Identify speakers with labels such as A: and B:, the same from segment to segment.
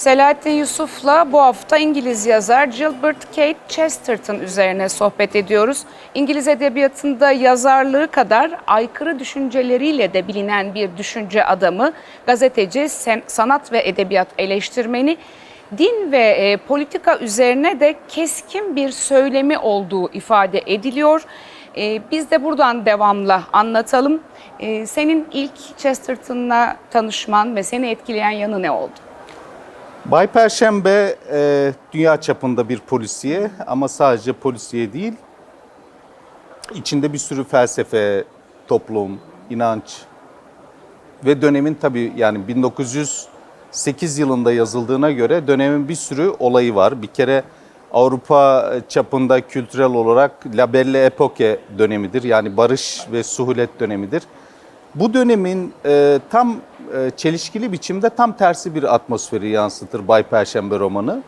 A: Selahattin Yusuf'la bu hafta İngiliz yazar Gilbert Kate Chesterton üzerine sohbet ediyoruz. İngiliz edebiyatında yazarlığı kadar aykırı düşünceleriyle de bilinen bir düşünce adamı, gazeteci, sanat ve edebiyat eleştirmeni, din ve e, politika üzerine de keskin bir söylemi olduğu ifade ediliyor. E, biz de buradan devamla anlatalım. E, senin ilk Chesterton'la tanışman ve seni etkileyen yanı ne oldu?
B: Bay Perşembe e, dünya çapında bir polisiye ama sadece polisiye değil. İçinde bir sürü felsefe, toplum, inanç ve dönemin tabii yani 1908 yılında yazıldığına göre dönemin bir sürü olayı var. Bir kere Avrupa çapında kültürel olarak La Belle Époque dönemidir. Yani barış ve suhulet dönemidir. Bu dönemin e, tam e, çelişkili biçimde tam tersi bir atmosferi yansıtır Bay Perşembe romanı.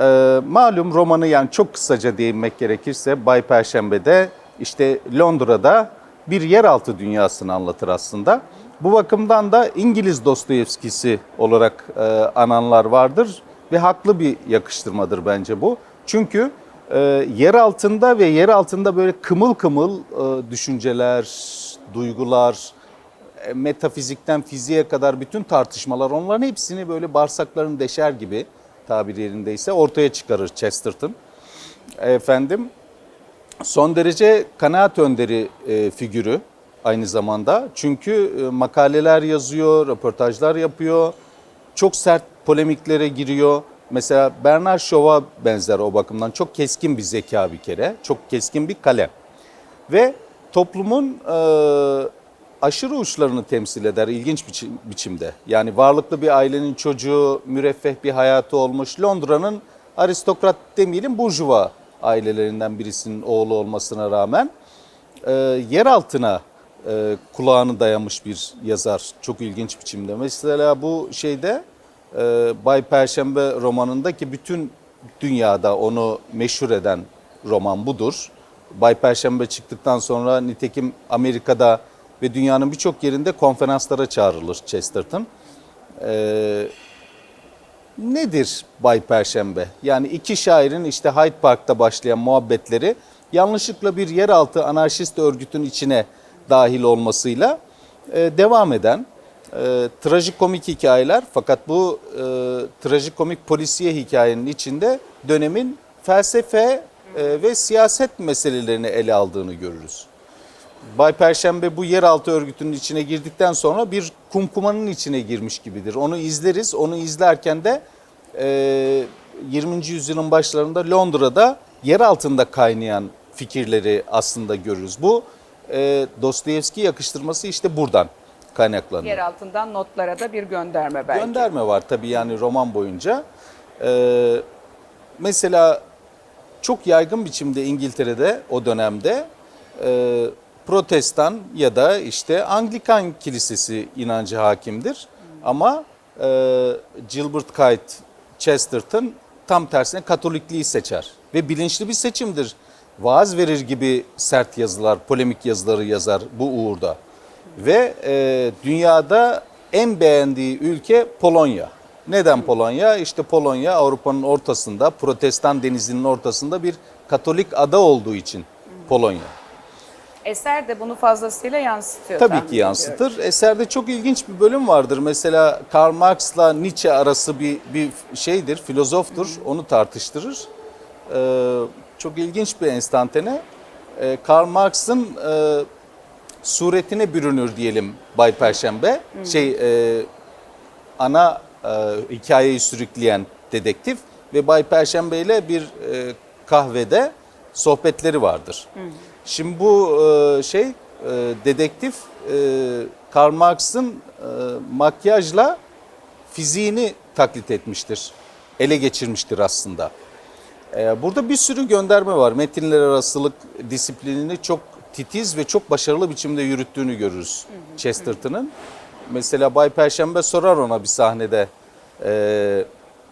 B: E, malum romanı yani çok kısaca değinmek gerekirse Bay Perşembe'de işte Londra'da bir yeraltı dünyasını anlatır aslında. Bu bakımdan da İngiliz Dostoyevskisi olarak e, ananlar vardır ve haklı bir yakıştırmadır bence bu. Çünkü yer altında ve yer altında böyle kımıl kımıl düşünceler, duygular, metafizikten fiziğe kadar bütün tartışmalar onların hepsini böyle bağırsaklarını deşer gibi tabir yerindeyse ortaya çıkarır Chesterton. Efendim son derece kanaat önderi e, figürü aynı zamanda. Çünkü e, makaleler yazıyor, röportajlar yapıyor. Çok sert polemiklere giriyor. Mesela Bernard Shaw'a benzer o bakımdan. Çok keskin bir zeka bir kere. Çok keskin bir kalem. Ve toplumun e, aşırı uçlarını temsil eder ilginç biçim, biçimde. Yani varlıklı bir ailenin çocuğu, müreffeh bir hayatı olmuş. Londra'nın aristokrat demeyelim burjuva ailelerinden birisinin oğlu olmasına rağmen e, yer altına e, kulağını dayamış bir yazar. Çok ilginç biçimde. Mesela bu şeyde e, Bay Perşembe romanındaki bütün dünyada onu meşhur eden roman budur. Bay Perşembe çıktıktan sonra nitekim Amerika'da ve dünyanın birçok yerinde konferanslara çağrılır Chesterton. Ee, nedir Bay Perşembe? Yani iki şairin işte Hyde Park'ta başlayan muhabbetleri yanlışlıkla bir yeraltı anarşist örgütün içine dahil olmasıyla e, devam eden e, trajikomik hikayeler fakat bu e, trajikomik polisiye hikayenin içinde dönemin felsefe e, ve siyaset meselelerini ele aldığını görürüz. Bay Perşembe bu yeraltı örgütünün içine girdikten sonra bir kumkumanın içine girmiş gibidir. Onu izleriz. Onu izlerken de e, 20. yüzyılın başlarında Londra'da yer altında kaynayan fikirleri aslında görürüz. Bu e, Dostoyevski yakıştırması işte buradan kaynaklanıyor.
A: Yer altından notlara da bir gönderme belki.
B: Gönderme var tabii yani roman boyunca. Ee, mesela çok yaygın biçimde İngiltere'de o dönemde e, protestan ya da işte Anglikan kilisesi inancı hakimdir. Ama e, Gilbert Kite Chesterton tam tersine Katolikliği seçer. Ve bilinçli bir seçimdir. Vaaz verir gibi sert yazılar, polemik yazıları yazar bu uğurda. Ve e, dünyada en beğendiği ülke Polonya. Neden Polonya? İşte Polonya Avrupa'nın ortasında, Protestan denizinin ortasında bir Katolik ada olduğu için Polonya.
A: Eser de bunu fazlasıyla yansıtıyor.
B: Tabii ki
A: ediyorum.
B: yansıtır. Eserde çok ilginç bir bölüm vardır. Mesela Karl Marx'la Nietzsche arası bir, bir şeydir, filozoftur. Onu tartıştırır. Ee, çok ilginç bir enstantane. Ee, Karl Marx'ın e, suretine bürünür diyelim Bay Perşembe. Şey e, ana e, hikayeyi sürükleyen dedektif ve Bay Perşembe ile bir e, kahvede sohbetleri vardır. Şimdi bu e, şey e, dedektif e, Karl Marx'ın e, makyajla fiziğini taklit etmiştir. Ele geçirmiştir aslında. Ee, Burada bir sürü gönderme var. Metinler arasılık disiplinini çok titiz ve çok başarılı biçimde yürüttüğünü görürüz Chesterton'ın. Mesela Bay Perşembe sorar ona bir sahnede. "Ee,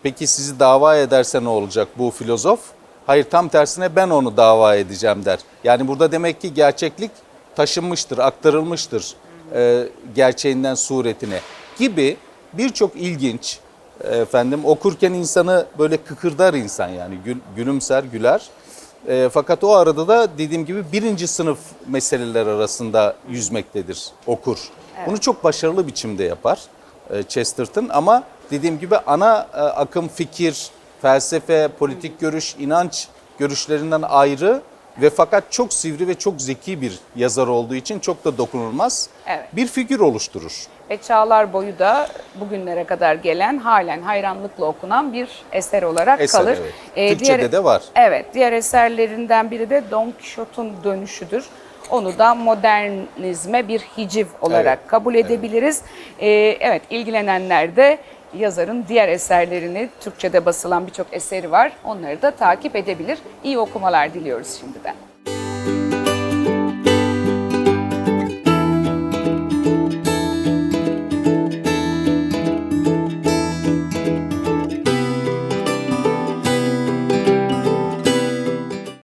B: peki sizi dava ederse ne olacak bu filozof? Hayır tam tersine ben onu dava edeceğim der. Yani burada demek ki gerçeklik taşınmıştır, aktarılmıştır e, gerçeğinden suretine gibi birçok ilginç, Efendim okurken insanı böyle kıkırdar insan yani gül, gülümser, güler. E, fakat o arada da dediğim gibi birinci sınıf meseleler arasında yüzmektedir okur. Bunu çok başarılı biçimde yapar e, Chesterton ama dediğim gibi ana e, akım fikir, felsefe, politik görüş, inanç görüşlerinden ayrı ve fakat çok sivri ve çok zeki bir yazar olduğu için çok da dokunulmaz
A: Evet.
B: bir figür oluşturur.
A: Ve çağlar boyu da bugünlere kadar gelen halen hayranlıkla okunan bir eser olarak
B: Eser,
A: kalır.
B: evet. Türkçe'de de var.
A: Evet, diğer eserlerinden biri de Don Quixote'un dönüşüdür. Onu da modernizme bir hiciv olarak
B: Evet,
A: kabul edebiliriz. Ee, evet, ilgilenenler de yazarın diğer eserlerini, Türkçe'de basılan birçok eseri var. Onları da takip edebilir. İyi okumalar diliyoruz şimdiden.